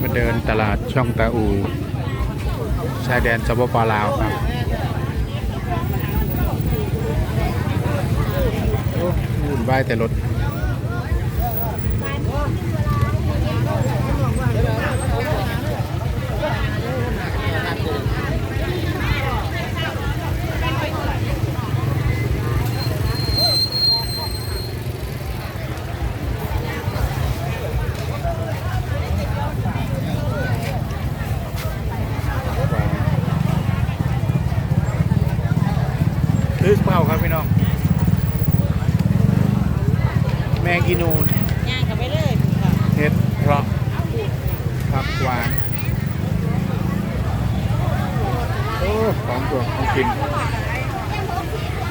มาเดินตลาดช่องตาอู ชายแดนสปปลาวครับ โอ้วุ่นวายแต่รถ ซื้อเปล่าครับพี่น้อง แมงกีนูนย่างกันไปเลยค่ะเห็ดเพราะผักหวานโอ้ของตัวของกิน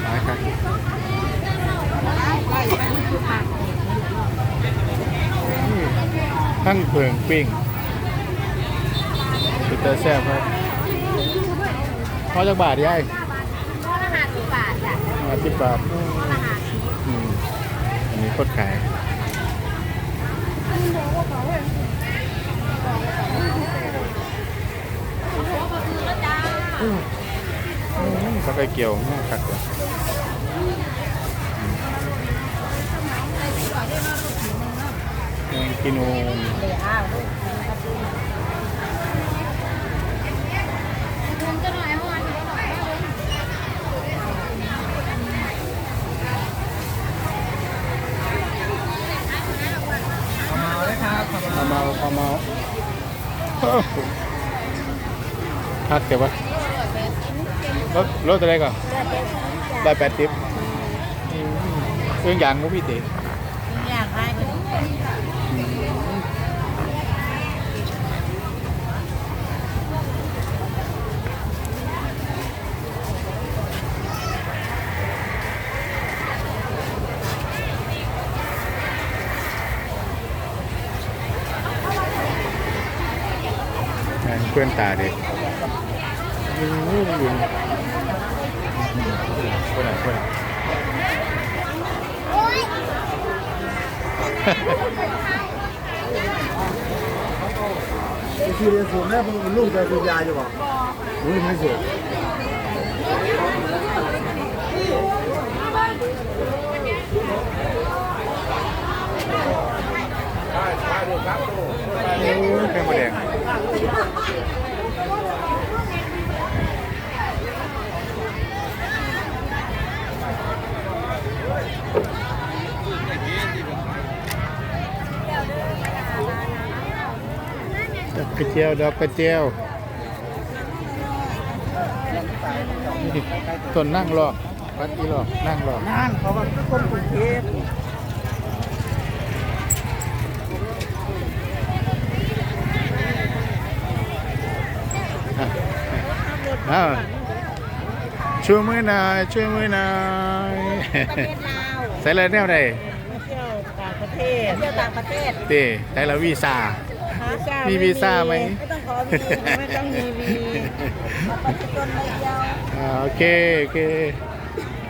หลายครับนี่ทั้งเผืองปิ้งสุดแต่แซ่บครับพอจากบาทยายข้อละห้าสิ บบาทจ้ะห้าสิบบาทอืมข้อละห้าสิบอืมอันนี้โคตรขายอืมเขาไปเกี่ยวมากคักเลยแมงกินูน เดี๋ยวอ้าวลูกคุณก็หน่อยเมื่อวานก็หน่อย ข้าว เมาข้าวเมาเอ้าพักเก็บวะรถรถอะไรก่อนได้แปดทิปเรื่องอย่างมุกพี่เต๋อยากให้ เป็นแม่งเพื่อนตาเด็กยิงยิงยิงเพื่อนเพื่อนที่เรียนสูงแม่เป็นลูกใจคุณยายอยู่ป่ะรู้ไม่สูง โอ้ยแค่มาแดงดอกกระเจียวดอกกระเจียวนี่ต้นนั่งรอวัดอีรอนั่งรอนั่นเขาว่าคนกรุงเทพ อ้าวช่วยมือหน่อยช่วยมือหน่อยประเทศลาวใส่เลยแนวใดมาเที่ยวต่างประเทศเที่ยวต่างประเทศเต้ใส่แล้ววีซ่าหาเจ้ามีวีซ่าไหมไม่ต้องขอวีไม่ต้องมีวีเอาไปจนใบเดียวอ่าโอเคโอเคเ